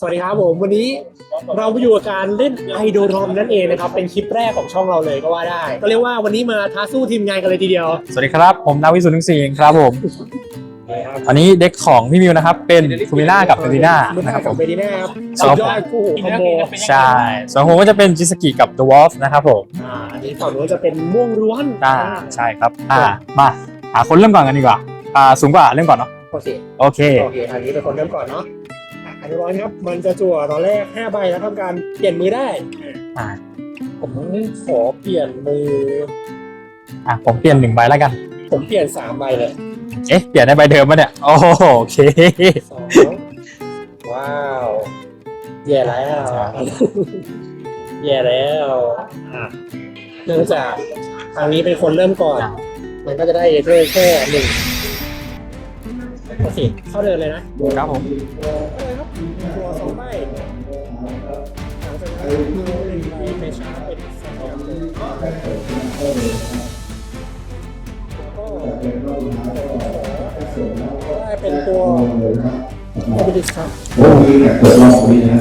สวัสดีครับผมวันนี้เราไปอยู่กับการเล่นไอโดรอมนั่นเองนะครับเป็นคลิปแรกของช่องเราเลยก็ว่าได้ ก็เรียกว่าวันนี้มาท้าสู้ทีมงานกันเลยทีเดียวสวัสดีครับ ผมนาวิสุทธิ์หนึ่งสี่ครับผม อันนี้เด็กของพี่มิวนะครับ เป็นฟูมิล่ากับเบลิน่าลูกนะคค้ารับขผองมเบดีน่าครับครัสุบดยอดคู่หูคอมโบใช่ส่วนผมก็จะเป็นจิสกิกับ The Wolf นะครับผมอ่าอันนี้ฝั่งนู้นจะเป็นม่วงร้วนอ่าใช่ครับอ่ามาหาคนเริ่มก่อนกันดีกว่าอ่าสูงกว่าเริ่มก่อนเนาะโอเคโอเค โอเคอันนี้เป็นคนเริ่มก่อนเนาะ อะอันนี้ร้อนครับ มันจะจั่วตอนแรก5ใบแล้วทำการเปลี่ยนมือได้ อ่าผมขอเปลี่ยนมือ อ่าผมเปลี่ยนหนึ่งใบแล้วกัน ผมเปลี่ยนสามใบเลยเอ๊ะเปลี่ยนได้ใบเดิมปะเนี่ยโอ้โหโอเคสองว้าวแย่แล้วแย่แล้วอะเนื่องจากทางนี้เป็นคนเริ่มก่อน มันก็จะได้เอเทอร์แค่หนึ่งโอเคเข้าเดินเลยนะครับผม เข้าเลยครับตัวสองใบหลังจากนั้นมือหนึ่งใบไปชาร์จเป็นสองอย่างเลยแล้วก็ได้เป็นตัวโอบิลิสครับโอ้ยเนี่ยเปิดรอบคุยนะ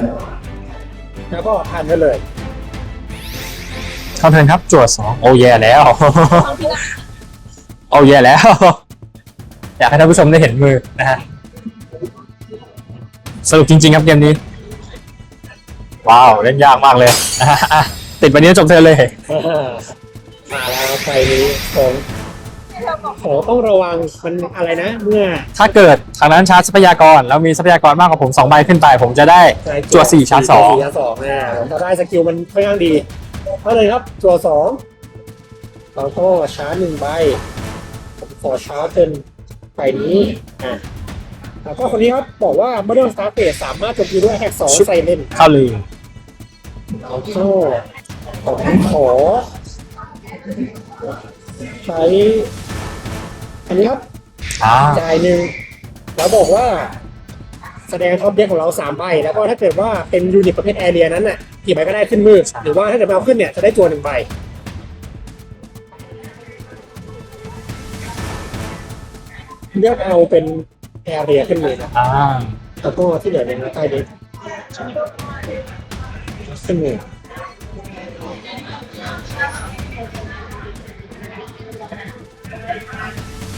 แล้วก็ทานได้เลยเข้าเทิร์นครับจวดสองโอ้แย่แล้ว โอ้แย่แล้ว อยากให้ท่านผู้ชมได้เห็นมือนะฮะ สรุปจริง ๆ ครับเกมนี้ ว้าวเล่นยากมากเลยนะฮะอะติดวันนี้จบเธอเลย มาแล้วไฟนี้ของของต้องระวังมันอะไรนะ เมื่อถ้าเกิดทางนั้นชาร์จทรัพยากร แล้วมีทรัพยากรมากกว่าผมสองใบขึ้นไป ผมจะได้จั่วสี่ชาร์จสองสี่ชาร์จสองนะถ้าได้สกิลมันค่อนข้างดีก็เลยครับจั่วสองเราก็ชาร์จหนึ่งใบผมขอชาร์จเป็นใบนี้อะ แล้วก็คนนี้ครับบอกว่าเมื่อเรื่องสตาร์เตสามารถโจมตีด้วยแฮกสองใส่เล่นเข้าลืมเราก็ผมขอ ใช้ อันนี้ครับอ่าจ่ายหนึ่งแล้วบอกว่า แสดงท็อปเด็กของเราสามใบแล้วก็ถ้าเกิดว่าเป็นยูนิตประเภทแอเรียนั้นน่ะกี่ใบก็ได้ขึ้นมือ หรือว่าถ้าเกิดไม่เอาขึ้นเนี่ยจะได้ตัวหนึ่งใบเลือกเอาเป็น แอเรียขึ้นมือนะอ่าแล้วก็ที่เหลือเป็นใต้เด็กขึ้นมือ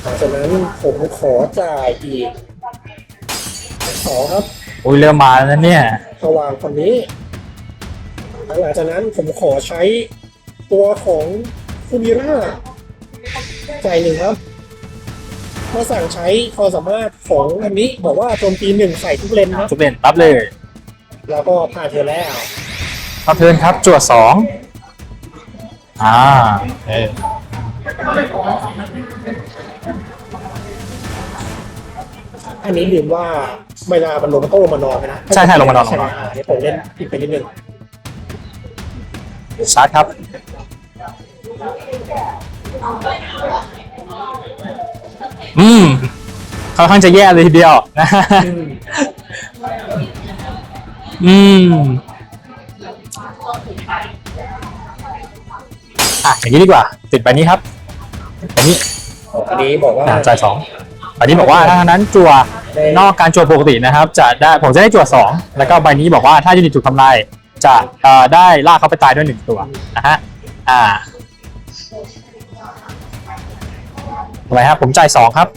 หลังจากนั้นผมขอจ่ายอีกสองครับอุ้ยเริ่มมาแล้วนะเนี่ยระหว่างคนนี้แล้วหลังจากนั้นผมขอใช้ตัวของคูมิร่าจ่ายหนึ่งครับ เมื่อสั่งใช้ความสามารถของอันนี้ บอกว่าโจมตีหนึ่งใส่ทุกเลนครับจุดเด่นปั๊บเลยแล้วก็ผ่านเธอแล้วเข้าเทิร์นครับจวดสองอ่าเอออันนี้ลืมว่าเวลามันลงมันต้องลงมานอนไหมนะใช่ใช่ลงมานอนลงใช่ไหมมานอนอ่าเดี๋ยวผมเล่นอีกไปนิดนึงชาร์จครับ อืมค่อนข้างจะแย่เลยทีเดียวนะอืมอืมอะอย่างนี้ดีกว่า ติดไปนี้ครับอันนี้อันนี้บอกว่าอ่าจ่ายสองอันนี้บอกว่าถ้าทางนั้นจั่วนอกการจั่วปกตินะครับ จะได้ผมจะได้จั่วสองแล้วก็ใบนี้บอกว่าถ้ายูนิตถูกทำลายจะเอ่อได้ลากเขาไปตายด้วยหนึ่งตัวนะฮะอ่า ทำไมครับผมจ่ายสองครับ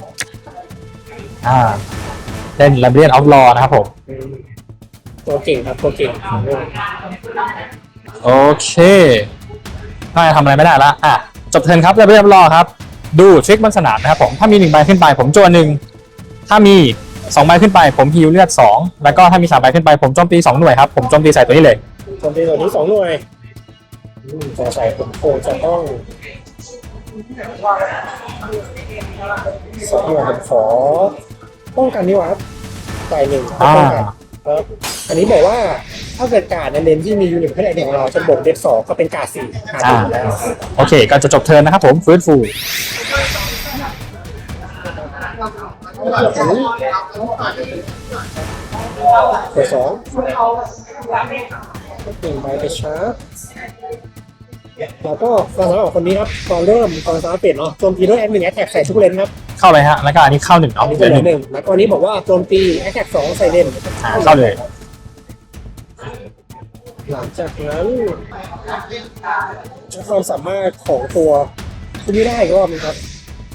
อ่าเล่น l a b y r i n t of Law นะครับผมอืมตัวเก่งครับตัวเก่งโอเคน่าจะทำอะไรไม่ได้ละอะจบเทิร์นครับ l a b y r i n t of Law ครับ ดูทริคบนสนามนะครับผมถ้ามีหนึ่งใบขึ้นไป ผมจั่วหนึ่งถ้ามีสองใบขึ้นไป ผมฮิวเลือดสองแล้วก็ถ้ามีสามใบขึ้นไปผมโจมตีสองหน่วยครับผมโจมตีใส่ตัวนี้เลยโจมตีตัวนี้สองหน่วยอืมสงสัยผมคงจะต้อง สองหน่วยผมขอป้องกันนี่หว่าครับจ่ายหนึ่งอ่าป้องกันครับอันนี้บอกว่าถ้าเกิดการดในเลนที่มียูนิตประเภทไอเดียของเราจะบวกเด็กสองก็เป็นการดสี่การดอ่าอยู่แล้วโอเค ก็จะจบเทิร์นนะครับผมฟื้นฟูเบอร์สองหนึ่งใบไปชาร์จ แล้วก็ความสามารถของคนนี้ครับตอนเริ่มตอนสามารถเปลี่ยนเนาะโจมตีด้วยแอดหนึ่งแอดแท็กใส่ทุกเลนครับเข้าไปฮะ แล้วก็อันนี้เข้าหนึ่งอัเอานนี้เหก็ลืเหอลืหอนึ่งหนึ่งแล้วก็อันนี้บอกว่าโจมตีแอดแท็กสองใส่เลนอ่าเข้าเลย หลังจากนั้นใช้ความสามารถของตัวคุณไม่ได้อีกรอบนึงครับ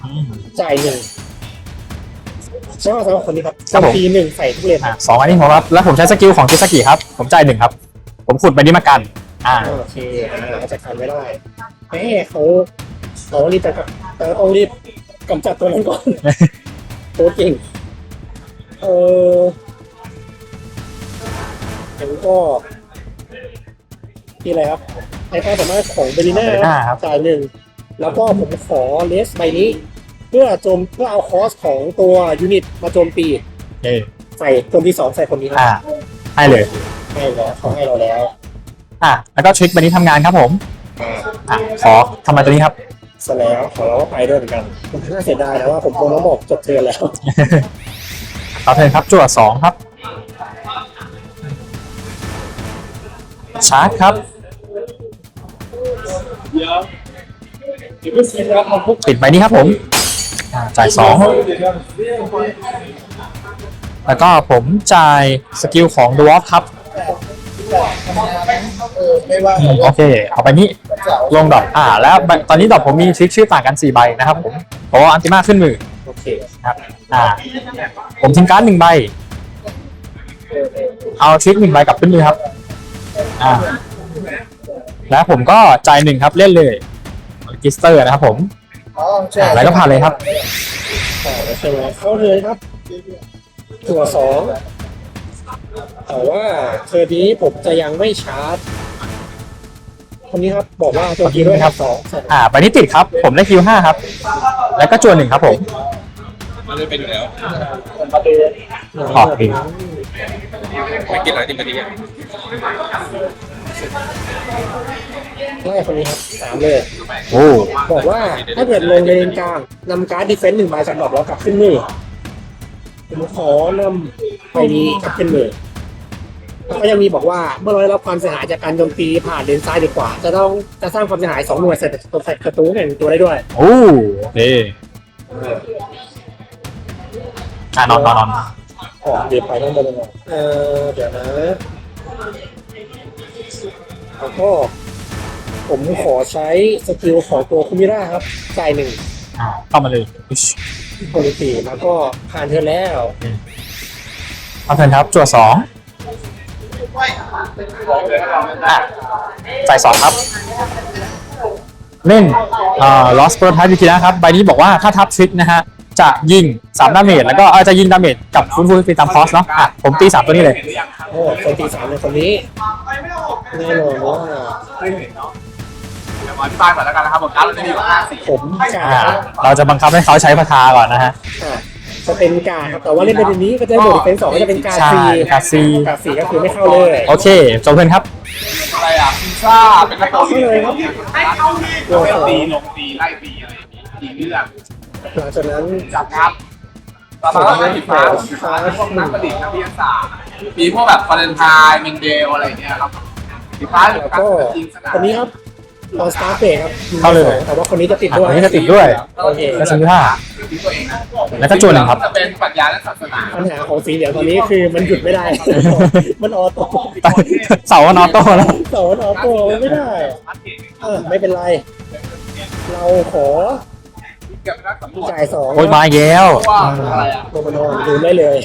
อืมจ่ายหนึ่งใช้ความสามารถคนนี้ครับครับผม ตีหนึ่งใส่ทุกเลนอะสองอันนี้ผมครับแล้วผมใช้สกิลของคิสกิครับ ผมจ่ายหนึ่งครับ ผมขุดไปนี้มากัน อ่าโอเคอ่าจัดการไม่ได้แม่เขาเขารีบไปกับแต่ต้องรีบกำจัดตัวนั้นก่อนตัวเก่งเออแล้วก็ที่อะไรครับในความสามารถของเบลิน่า Bellina ครับจ่ายหนึ่ง แล้วก็ผมขอเลสใบนี้ เพื่อโจมเพื่อเอาคอสของตัวยูนิตมาโจมตีเออใส่คนที่สองใส่คนนี้ครับอ่าให้เลยให้แล้วเขาให้เราแล้ว อะแล้วก็ทริควันนี้ทำงานครับผมอ่าอะขอทำอะไรตัวนี้ครับ เสร็จแล้วของเราก็ไปด้วยเหมือนกันน่าเสียดายนะว่าผมคงต้องบอกจบเทือนแล้วต่อเทิร์นครับจั่วสองครับชาร์จครับปิดใบนี้ครับผมอ่าจ่ายสองแล้วก็ผมจ่ายสกิลของดวอฟครับไม่ว่า อืมโอเค เอาไปนี้ลงดอกอ่า แล้วใบตอนนี้ดอกผมมีทริคชื่อต่างกัน4ใบนะครับผมเพราะว่าอันติมาขึ้นมือโอเคนะครับอ่า ผมทิ้งการ์ดหนึ่งใบ เอาทริคหนึ่งใบกลับขึ้นมือครับ อ่า แล้วผมก็จ่ายหนึ่งครับเล่นเลยกิสเตอร์นะครับผมอ๋อใช่อ่าแล้วก็ผ่านเลยครับต่อใช่ไหมเข้าเลยครับ ตัวสอง แต่ว่าเทอร์นี้ผมจะยังไม่ชาร์จ คนนี้ครับบอกว่าตัวกีด้วยครับสองใช่อ่าใบนี้ติดครับ ผมได้คิวห้าครับ แล้วก็จวนหนึ่งครับผม มันเลยเป็นอยู่แล้วออกดีไม่กินอะไรที่มันดีอะไล่คนนี้ครับสามเลย โอ้บอกว่าถ้าเกิดลงในเลนกลางนำการ์ดดีเฟนต์หนึ่งใบจากดอกแล้วกลับขึ้นมือ ผมขอนำใบนี้กลับขึ้นมือแล้วก็ยังมีบอกว่าเมื่อเราได้รับความเสียหายจากการโจมตีผ่านเลนซ้ายดีกว่าจะต้องจะสร้างความเสียหายสองหน่วยใส่ตัวใส่ประตูหนึ่งตัวได้ด้วย โอ้โอเคอ่านอนนอนนอนอ๋อเดี๋ยวไปต้องบนเลยเออเดี๋ยวนะแล้วก็ผมขอใช้สกิลของตัวคุมิร่าครับจ่ายหนึ่งอ่าเข้ามาเลยอิ๊ช โพลิตีแล้วก็ผ่านเธอแล้วเอาเทิร์นครับจั่วสองอะจ่ายสองครับ เล่นเอ่อ lost prototype วิกินะครับ ใบนี้บอกว่าถ้าทับทริกนะฮะ จะยิง3ดาเมจแล้วก็เอ่อจะยิงดาเมจกับฟื้นฟูฟรีตามคอสเนาะอะผมตี3ตัวนี้เลย โอ้คนตีสามในคนนี้แน่นอนว่า เดี๋ยวมาอธิบายก่อนแล้วกันนะครับผมการ์ดเราจะมีอยู่ห้าสีผมกาอ่าครับเราจะบังคับให้เขาใช้พาทาก่อนนะฮะ อะจะเป็นกาครับแต่ว่าเล่นในนี้ก็จะได้บทเป็นสองก็จะเป็นกาใช่ซีกาซี กาซีก็คือไม่เข้าเลยโอเคจบเทิร์นครับ อะไรอะพิซซ่าเป็นกระโปรงเข้าเลยครับตัวตีลงตีไล่ตีอะไรตีเรื่องหลังจากนั้นจับครับต่อมาก็เป็นสีฟ้าสีฟ้าพวกนักประดิษฐ์นักวิทยาศาสตร์มีพวกแบบฟาเรนไฮน์มินเดลอะไรอย่างเงี้ยครับสีฟ้าเป็นแล้วการก็จริงสนามคนนี้ครับ ออสตาร์เฟสครับเข้าเลย แต่ว่าคนนี้จะติดด้วยอันนี้จะติดด้วยโอเคก็ซื้อห้าที่ตัวเองนะแล้วก็จวนหนึ่งครับจะเป็นปรัชญาและศาสนาปัญหาของสีเหลืองตอนนี้คือมันหยุดไม่ได้ มันออโต้เสาร์วันออโต้แล้วเสามันออโต้มันไม่ได้เออไม่เป็นไร เราขอเกี่ยวกับนักสำรวจจ่ายสองโอ้ยมาอีกแล้วว่าอะไรอะโรมานอนดูได้เลย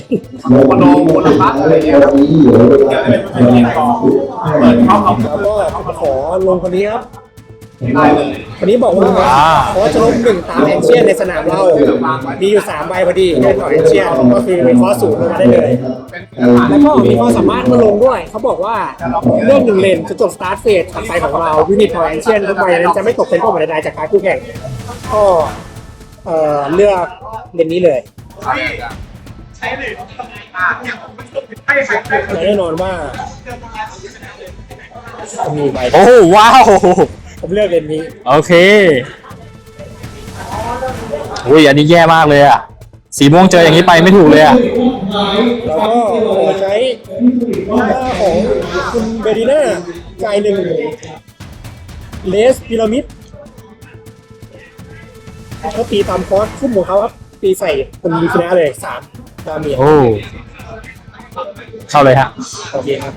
โมโนโมโนพัสอะไรเงี้ยครับนี้อยู่เดี๋ยวจะเป็นเป็นเรียนต่อเปิดเข้าเอาแล้วก็ขอลงคนนี้ครับ ได้เลยคนนี้บอกว่าอ่าขอจะลงหนึ่งตามแอนเชียนในสนามเรา มีอยู่สามใบพอดีได้ต่อแอนเชียนก็คือเป็นข้อสูงลงมาได้เลยเป็นแล้วก็มีความสามารถมาลงด้วย เขาบอกว่าเรื่องหนึ่งเลนจะจบสตาร์ทเฟสถัดไปของเรายูนิตพอแอนเชียนทุกใบนั้นจะไม่ตกเป็นเป้าหมายใดๆจากการคู่แข่งก็เอ่อเลือกเลนนี้เลยแน่นอนว่ามีใบโอ้ว้าว ผมเลือกเลนนี้โอเคอุ้ยอันนี้แย่มากเลยอะ สีม่วงเจออย่างนี้ไปไม่ถูกเลยอะ แล้วก็ขอใช้หน้าของคุณเบรีน่าจ่ายหนึ่งเลสพีระมิดเขาตีตามคอร์สคุ้มของเขาครับตีใส่คุณมีชนะเลยสามดาเมจโอ้ เข้าเลยฮะ โอเคครับ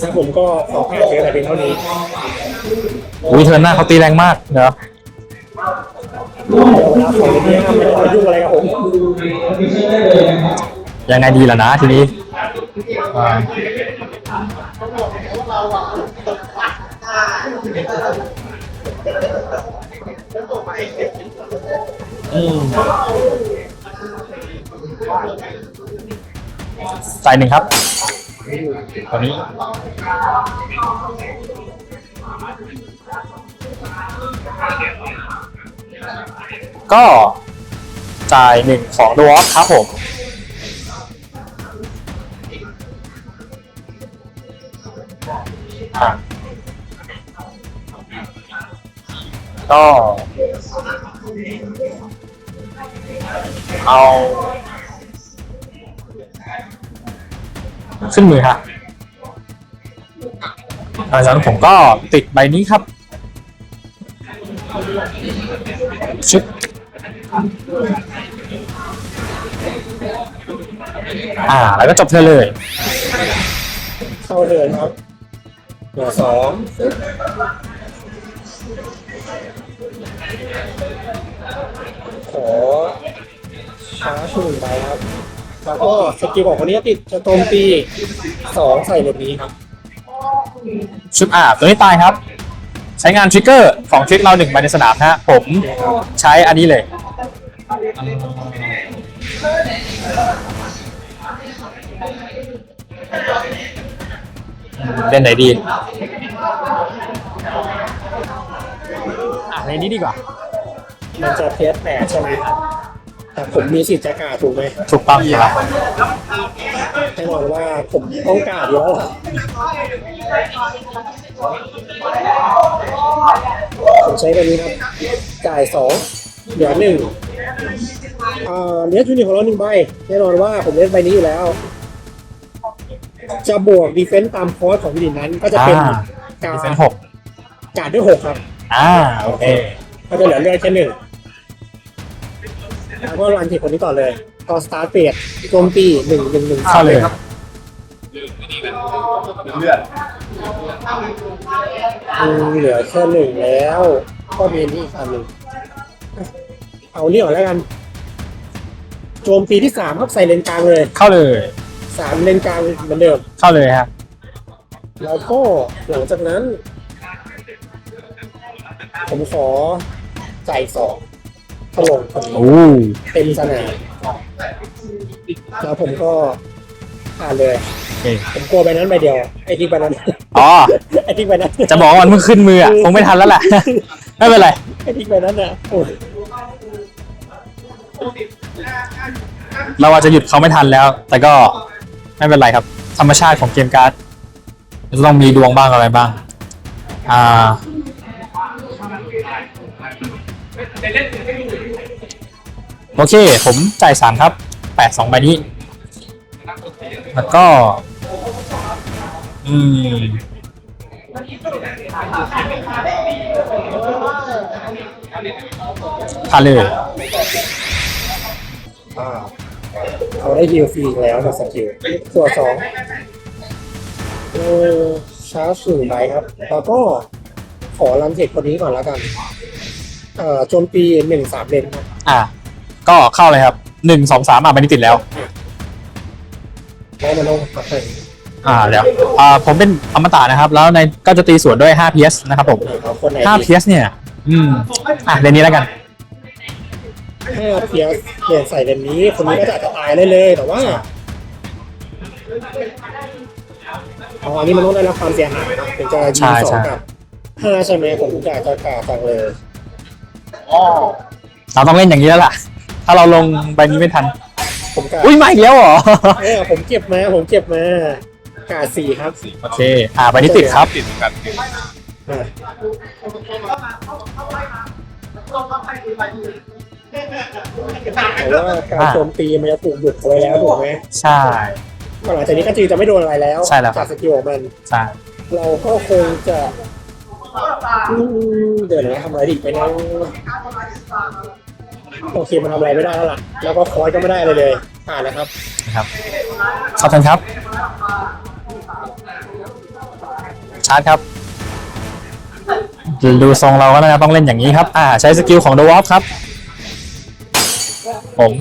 แล้วผมก็ขอผ่านเพียงแต่เพียงเท่านี้ อุ้ยเทิร์นหน้าเขาตีแรงมากเนี้ห้ามไม่ต้ยุ่งอะไรกับผมยังไงดีล่ะนะทีนี้อ่าอืมใส่หนึ่งครับ ตอนนี้ก็จ่ายหนึ่งของดวอฟครับผมอะก็ เอา ขึ้นมือฮะหลังจากนั้นผมก็ติดใบนี้ครับชึบอ่า แล้วก็จบเธอเลยเข้าเดินครับเหลือสองขอช้าชุนไปครับ แล้วก็สกิลของคนนี้ติดจะโจมตีสองใส่แบบนี้ครับ ชุดอ่าตัวนี้ตายครับ ใช้งานทริกเกอร์ของทริกเราหนึ่งใบในสนามนะฮะผมใช้อันนี้เลย เล่นไหนดี อะในนี้ดีกว่า มันจะเทสแปดใช่ไหม แต่ผมมีสิทธิ์จะกล้าถูกไหมถูกต้องครับแน่นอนว่าผมต้องกล้าอยู่แล้วล่ะผมใช้แบบนี้ครับจ่ายสองเหลือหนึ่งอ่าเลี้ยจูเนียร์ของเราหนึ่งใบแน่นอนว่าผมเล่นใบนี้อยู่แล้ว จะบวกดีเฟนต์ตามคอร์สของวิดินนั้น ก็จะเป็นอ่าการดีเฟนหกการด้วยหกครับ อ่าโอเคก็จะเหลือเลือดแค่หนึ่ง แล้วก็รันทีคนนี้ต่อเลยก็สตาร์ทเปียดโจมตีหนึ่งหนึ่งหนึ่งเข้าเลยครับเลือดอืมเหลือแค่หนึ่งแล้ว ก็มีนี่อีกอันหนึ่งเอานี่ก่อนแล้วกัน โจมตีที่สามครับใส่เลนกลางเลย เข้าเลยสามเลนกลางเหมือนเดิม เข้าเลยครับแล้วก็หลังจากนั้น ผมขอจ่ายสอง ถล่มคนนี้โอ้เต็มสนามแล้วผมก็ผ่านเลยโอเคผมกลัวไปนั้นใบเดียว ไอ้ที่ใบนั้น อ๋อ ไอ้ที่ใบนั้น จะบอกว่ามันเพิ่งขึ้นมืออะ คงไม่ทันแล้วแหละ ไม่เป็นไร ไอ้ที่ใบนั้นอะโอ้ยเราอาจจะหยุดเขาไม่ทันแล้ว แต่ก็ไม่เป็นไรครับ ธรรมชาติของเกมการ์ดจะต้องมีดวงบ้างอะไรบ้าง อ่า โอเค ผมจ่ายสามครับแปดสองใบนี้ แล้วก็ อืมผ่านเลยอ่าเขาได้ฮิลฟรีอีกแล้วกับสกิลตัวสองเออชาร์จสูงไปครับ แล้วก็ขอรันเทคคนนี้ก่อนแล้วกัน เอ่อโจมตีหนึ่งสามเลนครับ อะ ก็เข้าเลยครับหนึ่งสองสามอะใบนี้ติดแล้ว แล้วมันต้องพักให้อ่าเดี๋ยวอ่าผมเป็นอมตะนะครับ แล้วในก็จะตีสวนด้วย5 PS นะครับผมเอาคนไหน5 PS เนี่ย อืมอะเรนนี้แล้วกัน ห้าเพียสเปลี่ยนใส่เลนนี้ คนนี้ก็จะอาจจะตายได้เลย แต่ว่าอ๋ออันนี้มันต้องได้รับความเสียหายนะถึงจะยิงสองกับห้าใช่ไหมผมจะอาจจะกล่าวฟังเลยอ๋อเราต้องเล่นอย่างนี้แล้วล่ะ ถ้าเราลงใบนี้ไม่ทัน ผมกาอุ้ยมาอีกแล้วเหรอ เออผมเก็บมา ผมเก็บมากาสี่ครับโอเค อ่าใบนี้ติดครับ ติดเหมือนกันอะแต่ว่าการโจมตีมันจะถูกหยุดเอาไว้แล้วถูกไหมใช่ก็หลังจากนี้ก็จริงจะไม่โดนอะไรแล้วใช่แล้วครับ จากสกิลของมัน ใช่เราก็คงจะอืมเดี๋ยวนะทำอะไรดีไปนะ โอเคมันทำอะไรไม่ได้แล้วล่ะ แล้วก็คอยก็ไม่ได้อะไรเลยผ่านแล้วครับ นะครับขอบคุณครับ ชาร์จครับ ดูทรงเราก็น่าจะต้องเล่นอย่างนี้ครับ อ่า ใช้สกิลของ The Wolf ครับ ผม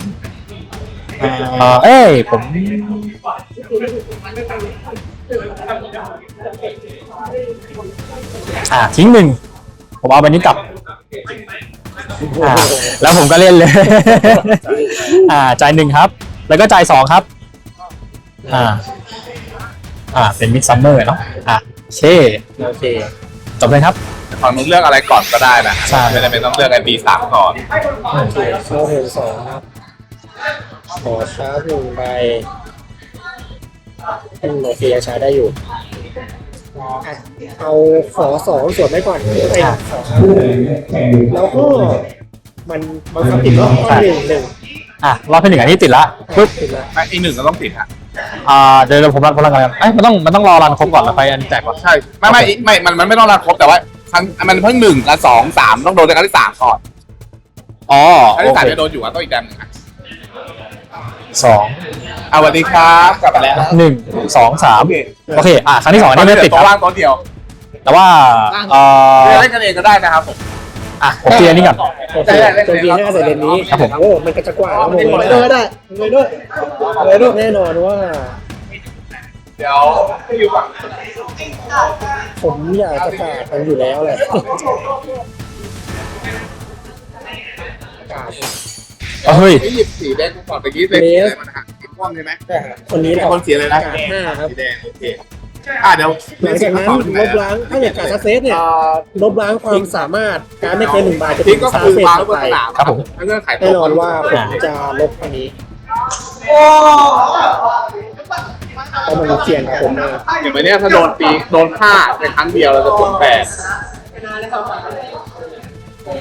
เอ่อเอ้ย ผม อ่า ทิ้งหนึ่ง ผมเอาไปนี้กลับ อ่าแล้วผมก็เล่นเลย อ่าจ่ายหนึ่งครับ แล้วก็จ่ายสองครับ อ่า อ่า เป็นมิดซัมเมอร์เนาะอะโอเคโอเคจบเลยครับ ฝั่งนู้นเลือกอะไรก่อนก็ได้นะใช่ ไม่จำเป็นต้องเลือกไอ้ปีสามก่อนโอเคโซเทิร์นสองครับขอชาร์จหนึ่งใบอืมโอเคยังใช้ได้อยู่อะ เอาขอสองส่วนไว้ก่อนไอ้ขอแล้วก็มันบังคับติดรอบข้อหนึ่งหนึ่งอะรอบที่หนึ่งอันนี้ติดละปุ๊บติดละไอ้หนึ่งก็ต้องติดฮะอ่าเดี๋ยวเดี๋ยวผมรันพลังงานเอ้ยมันต้องมันต้องรอรันครบก่อนแล้วไปอันแจกก่อนใช่ไม่ไม่ไม่มันมันไม่ต้องรันครบแต่ว่าครั้งมันเพิ่งหนึ่งกับสองสามต้องโดนในครั้งที่สามก่อนอ๋อครั้งโอที่สามเคจะโดนอยู่อะต้องอีกแดมหนึ่งอะ สองเอาสวัสดีครับกลับมาแล้วหนึ่งสองสามโอเคอะครั้งที่สองอันนี้ไม่ติดตัวคว่ารับงตัวเดียวแต่ว่าเอ่อเล่นกันเองก็ได้นะครับผม อะผมเคลียร์นี่ก่อน โอเคโจมตีหน้าใส่เลนนี้ครับผม โอ้มันก็จะกว่าแล้วผมเลยด้วยได้เลยด้วยเลยด้วยแน่นอนว่า เดี๋ยวให้อยู่ฝั่งผมอยากจะกาดมันอยู่แล้วแหละ เฮ้ยไอ้หยิบสีแดงก่อนตะกี้เป็นสีอะไรมันฮะสีม่วงใช่ไหมคนนี้แหละคนสีอะไรนะกาดห้าครับสีแดงโอเคอะเดี๋ยวหลังจากนั้นลบล้างถ้าอยากการซักเซสเนี่ยลบล้างความสามารถการไม่เกินหนึ่งบาทจะทิ้เป็งนก็ซาคือเฟสวางต่ไว้อบนไปสนามครับผมเงื่อนไขแน่นอนว่าผมจะลบอันนี้เพราะมันเสี่ยงกับผมมากอย่างวันเนี้ยถ้าโดนตีโดนฆ่าในครั้งเดียวเราจะปวดแปด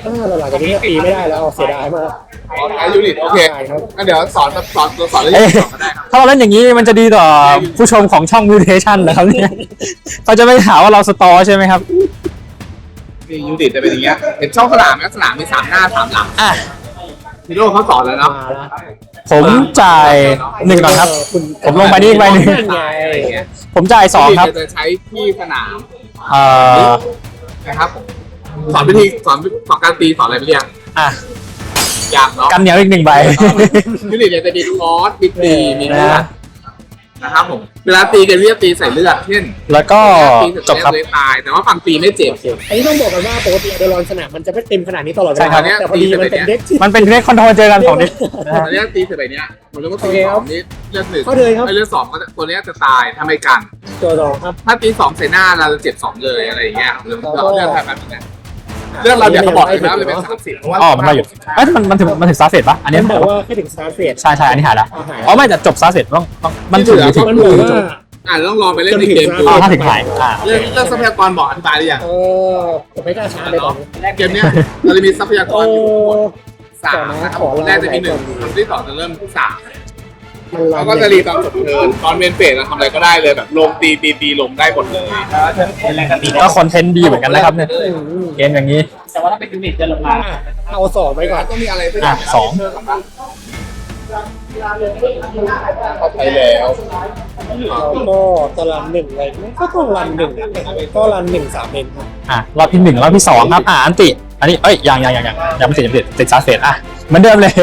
ถ้าเราหลังจากนี้ตีไม่ได้แล้วเสียดายมากไอยูนิตโอเคใช่ครับ งั้นเดี๋ยวสอนสอนสอนเรื่เอ้ยองก็ได้ครับ ถ้าเราเล่นอย่างนี้มันจะดีต่อผู้ชมของช่อง Mutation นะครับเนี่ยเขาจะไม่หาว่าเราสตอใช่ไหมครับ นี่ยูนิตจะเป็นอย่างเงี้ย เห็นช่องสนามไหมสนามมีสามหน้าสามหลังอะ ฮีโร่เขาสอนแล้วเนาะมาแล้วผมจ่ายหนึ่งก่อนครับ คุณผมลงไปนี่อีกใบหนึ่งนั่นไงอะไรอย่างเงี้ยผมจ่ายสองครับยูนิตจะใช้ที่สนามเอ่อนะครับผม สอนวิธีสอนสอนการตีสอนอะไรไปยังอะยังเนาะกันเหนียวอีกหนึ่งใบ ยูนิตเนี่ยจะมีคอร์สมีตีมีเลือดนะครับผม เวลาตีกันเรียกตีใส่เลือดเช่นแล้วก็ตีเสร็จจบครับ เลยตาย แต่ว่าฝั่งตีไม่เจ็บ อันนี้ต้องบอกกันว่าปกติอะเดรอนสนามมันจะไม่เต็มขนาดนี้ตลอดเวใช่ลาครับ แต่พอดีมันเป็นเด็กที่ มันเป็นเรคคอนโทรลเจอกันสองนิดนะตฮะอนนี้ตีเสร็จแบบเนี้ยผมจะว่าตีโอเคสครัอบงนี้เลือดหนึ่งเข้าเลยครับ ไอ้เลือดสองก็จะตัวเนี้ยจะตายถ้าไม่กัน ตัวสองครับ ถ้าตีสองใส่หน้าเราจะเจ็บสองเลยอะไรอย่างเงี้ยหรือแล้วก็เราเลือดแบบนี้เลือดเราเดี๋ยวเขาบอกเลยนะเลยเป็นสามสิบเพราะว่าอ๋อมันมาอยู่เอ้ยมันมันถึงมันถึงซาเฟตปะอันนี้มันบอกว่าแค่ถึงสตาร์เฟสใช่ใช่อันนี้หายละเอาหายอ๋อไม่แต่จบซาเฟตต้องต้องมันถึงอยู่ที่มันบอกว่าอ่าต้องรอไปเล่นในเกมดูอ๋อถ้าถึงหายอ่าโอเรื่องเคเรื่องทรัพยากรบอกอธิบายหรือยังเออผมไม่กล้าช้าเลยตอนนี้เกมเนี้ยเราจะมีทรัพยากโอ้รอยู่ทั้งหมดสามนะครับขอแรกจะมีหนึ่งขอคนที่สองจะเริ่มที่สาม มันแล้วก็จะรีตอนจบเทิร์นตอนเมนเฟสเราทำอะไรก็ได้เลยแบบลงตีตีตีลงได้หมดเลย ก็คอนเทนต์ดีเหมือนกันนะครับเนี่ยอืมเกมอย่างนี้อะเอาสองไว้ก่อนต้องมีอะไรสักอะสอง เขาใช้แล้วแล้วก็ตารางหนึ่งอะไรก็ต้องรันหนึ่งอะก็รันหนึ่งสามเลนครับอะรอบที่หนึ่งรอบที่สองครับอะอันติ อันนี้เอ้ยยังยังยังยังยังไม่ติดยังไม่ติดติดซาเฟตอะเหมือนเดิมเลย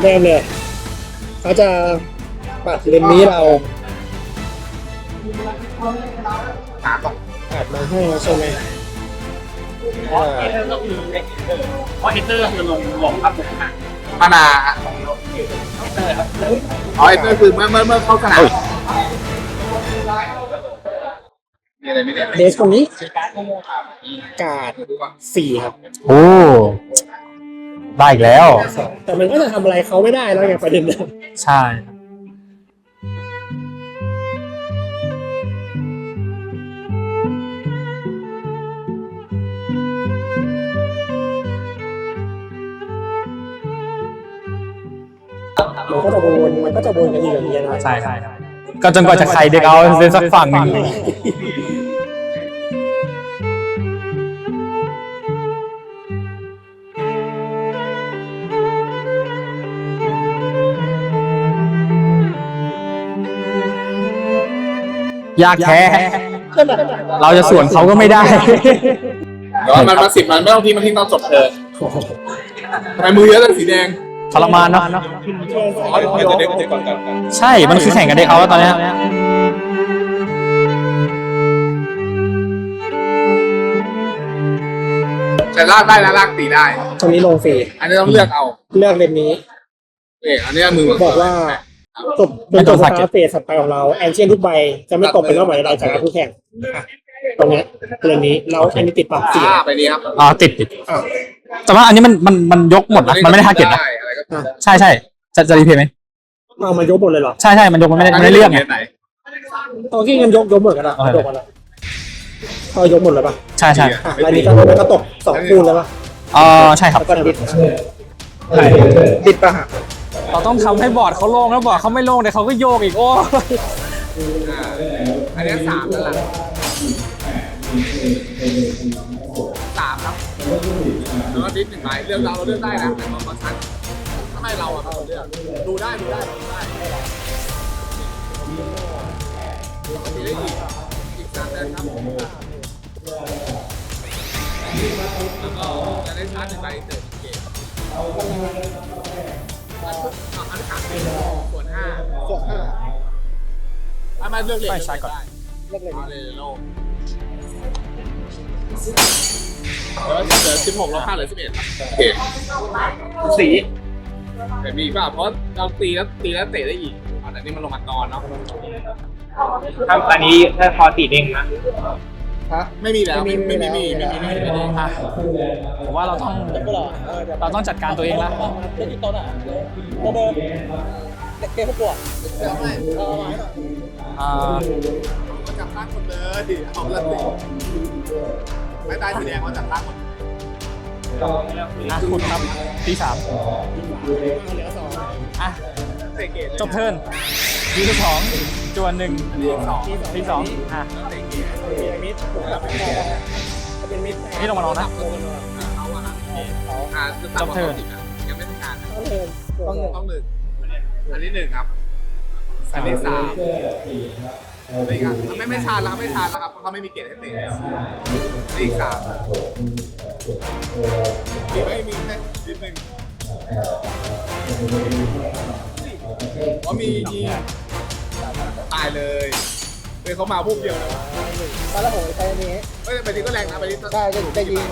เริ่มเลย เขาจะปัดเลนส์นี้เราถามก่อนปัดมาให้เราใช่ไหมเพราะเอเตอร์ก็คือเพราะเอเตอร์คืลงลงครับผมมานาอ๋อเอเตอร์คือเมื่อเมื่อเมื่อเข้าสนามเดสคนนี้ การ์ดสี่ครับ โอ้ ได้อีกแล้วสองแต่มันก็จะทำอะไรเขาไม่ได้แล้วไงประเด็นนะใช่มันก็จะวนมันก็จะวนกันอยู่อย่างนี้ยนะ ใช่ใช่ก็จนกว่าจะใครเด็กเอาเซนสักฝั่งหนึ่ง ยากแท้ เราจะสวนเขาก็ไม่ได้แต่ว่ามันมาสิบมันไม่ต้องทิ้งมันทิ้งตอนจบเทิร์นทำไมมือเยอะจังสีแดงทรมานเนาะอ๋อเดี๋ยวจะเด็กเด็กก่อนกันใช่ มันคือแข่งกับเด็กเขาแล้วตอนเนี้ยแต่ลากได้นะลากตีได้ ตรงนี้ลงฟรีอันนี้ต้องเลือกเอา เลือกเลนนี้เอออันนี้มือบอกว่า จบจนจบสตาร์เฟสถัดไปของเราแอนเชียนทุกใบจะไม่ตกเป็นรอบหมายใดจากผู้แข่งอะตรงเนี้ยเลนนี้เราอันนี้ติดปรับเสียอ่าไปนี้ครับอ่าติดติดอะแต่ว่าอันนี้มันมันมันยกหมดนะมันไม่ได้ทาร์เก็ตนะได้อะไรก็อะใช่ใช่จะจะรีเพย์ไหมเอามายกหมดเลยเหรอใช่ใช่มันยกมันไม่ได้มันไม่ได้เรื่องไงไหนตอนที่งั้นยกยกหมดกันละโอเคยกกันละพอยกหมดเลยป่ะใช่ใช่อะแล้วอันนี้ก็แล้วก็ตกสองคู่เลยป่ะเออใช่ครับแล้วก็ดิดดิดป่ะฮะ เราต้องทำให้บอร์ดเขาโล่งแล้วบอร์ดเขาไม่โล่งเดี๋ยเขาก็โยกอีกโอ้อ่าอันนี้สามแล้วล่ะสามครับแล้วก็ดิฟหนึ่งใบเลือกเราเราเลือกได้นะแต่บางครั้งถ้าให้เราอะเราเลือกดูได้ดูได้ดูได้มีได้อีกอีกสามเดือนครับแล้วก็จะได้ชาร์จหนึ่งใบเติมเกม เอาอันนี้ขาดเป็นส่วนห้าส่วนห้าถ้ามาเลือกเหรียญไม่ใช่ก่อนได้เลือกเลนเอาเลยโลกแล้วเหลือสิบหกลบห้าเหลือสิบเอ็ดโอเคสีแต่มีป่ะเพราะเราตีแล้วตีแล้วเตะได้อีกอ๋อแต่นี่มันลงมากรเนาะครับอันนี้ถ้าคอตีเด้งนะ ฮะ ไม่มีแล้ว ไม่ไม่มีไม่มีไม่ไม่มีมีไม่มีไม่มีอะผมว่าเราต้องเราต้องจัดการตัวเองละเล่นที่โต๊ะอะตัวเดิมเกมพวกปวดเดี๋ยวไม่เอาไว้หน่อยอ่ามาจับตั้งคนเลยเอาละสิไม่ตายสีแดงมาจับตั้งคนอะคุณครับตีสามเหลือสองอะเตะเกตจบเทิร์นยูที่สองจวนหนึ่งสองตีสองอะ เตะเกตพีระมิดเป็นมิดนี่ลงมาลองนะเขาอะครับอ่าจะตัดบอลติดอะยังไม่ทำงานต้องเดินต้องเดินต้องหนึ่งอันนี้หนึ่งครับอันนี้สามอะไรอีกันไม่ไม่ชาร์จแล้วไม่ชาร์จแล้วครับเพราะเขาไม่มีเกตให้เตะอันนี้อีกสามมีไม่มีแค่นิดหนึ่งว่ามีมีตายเลย เฮ้ยเขามาพวกเดียวเลยวะตอนแรกผมไปนี้เฮ้ยไปนี้ก็แรงนะไปนี้ใช่จะจะยิง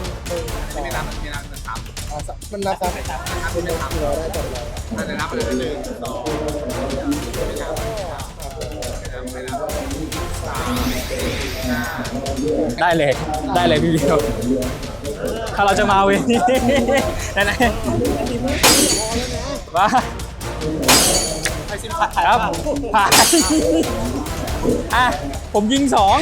อันนี้ไม่นับอันนี้ไม่นับสามมันนับซ้ำนับที่ไม่นับเราได้จบเลยอันนี้นับไปเลยหนึ่งสองไม่นับไม่นับสามสี่ห้าได้เลย ได้เลยพี่เดียวถ้าเราจะมาเวนี้ไหนว่าไปชิมครับผ่าน อะ ผมยิงสอง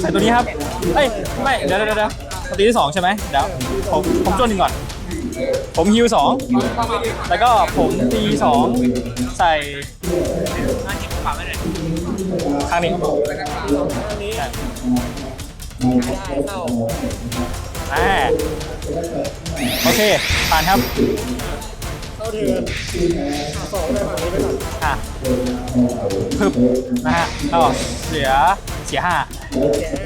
ใส่ตัวนี้ครับเอ้ย ไม่ เดี๋ยวเดี๋ยวเดี๋ยวตีที่สองใช่ไหมเดี๋ยวผมผมจนหนึ่งก่อน ผมฮิวสองแล้วก็ผมตีสองใส่ข้างนี้อ่าโอเคผ่านครับ เข้าเทินสองได้ฝั่งนี้ไปก่อนอะพึบนะฮะก็เสียเสียห้าเสียห้า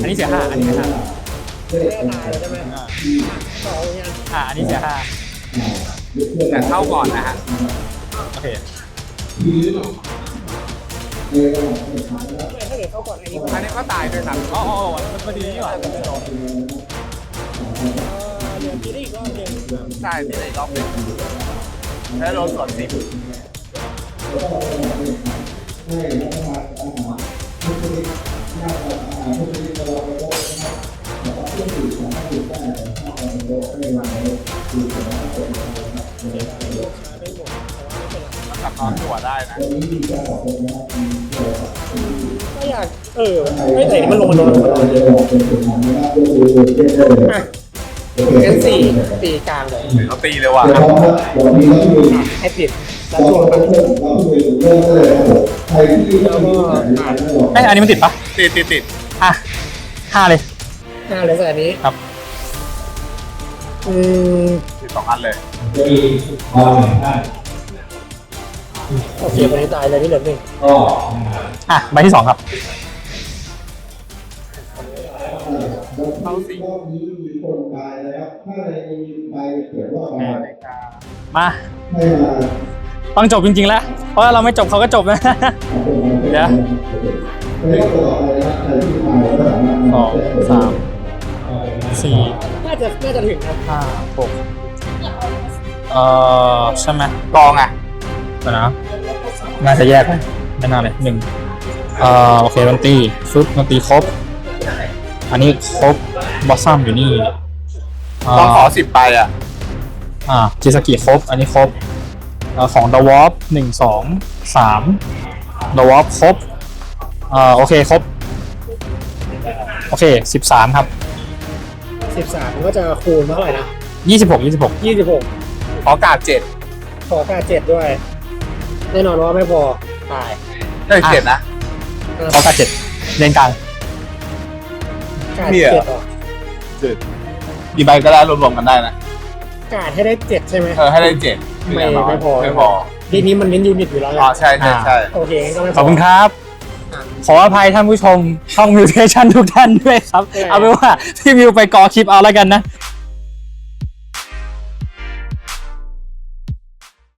อันนี้เสียห้าอันนี้เสียห้าไม่ได้ตายใช่ไหมอ่าสองยังอ่าอันนี้เสียห้าแต่เข้าก่อนนะฮะโอเคถ้าเกิดเข้าก่อนอันนี้อันนี้ก็ตายด้วยครับอ๋ออ๋ออ๋อมันมันดีนี่หว่าเหลือ มีได้อีกรอบหนึ่งใช่ที่ไหนรอบหนึ่งแล้วโดนสวนสิบกลับนอนหัวได้นะก็อยากเออไม่แต่มันลงมาลงมาลงมา เอ็นสี่ตีกลางเลยเขาตีเลยว่ะให้ปิดแล้วช่วงไปแล้วก็อ่านเอ้ยอันนี้มันติดปะติดติดติดอะห้าเลยหน้าเลยใส่อันนี้ครับ อืมติดสองอันเลยโอเควันนี้ตายเลยนี่เหลือหนึ่งก็อะใบที่สองครับ เข้าสี่รอบนี้มีคนตายแล้วถ้าในใบเกิดว่ามามาให้มาต้องจบจริงๆแล้ว เพราะว่าเราไม่จบเขาก็จบนะเดี๋ยวไม่ต้องตัวอะไรนะใครที่มาก็สามารถสองสามสี่น่าจะน่าจะถึงครับห้าหกเอ่อใช่ไหมกองอะเดี๋ยวนะน่าจะแยกเลยไม่น่าเลยหนึ่งเอ่อโอเคดนตรีฟึบดนตรีครบ อันนี้ครบบอสซัมอยู่นี่เต้องขอสิบใบอะ อ่าจิสกิครบ อันนี้ครบเอ่อของ The w a r p หนึ่งสองสาม The w a r p ครบอ่าโอเคครบ โอเคสิบสามครับสิบสามก็จะคูณเท่าไหร่นะยี่สิบหกยี่สิบหกยี่สิบหกขอกาดเจ็ดขอการเจ็ดด้วย แน่นอนว่าไม่พอ ตายได้เจ็ดนะขอการเจ็ดเลนกลาง การมีเหรอเจ็ดเหรอกี่ใบก็ได้รวมๆกันได้นะการให้ได้เจ็ดใช่ไหม เออให้ได้เจ็ดไม่ไม่พอ ไม่พอทีนี้มันเน้นยูนิตอยู่แล้วไงอ๋อใช่ใช่ใช่ โอเคงั้นก็ไม่พขอบคุณครับ ขออภัยท่านผู้ชมช่องมิวเทชันทุกท่านด้วยครับ เอาเป็นว่าพี่มิวไปกอคลิปเอาแล้วกันนะ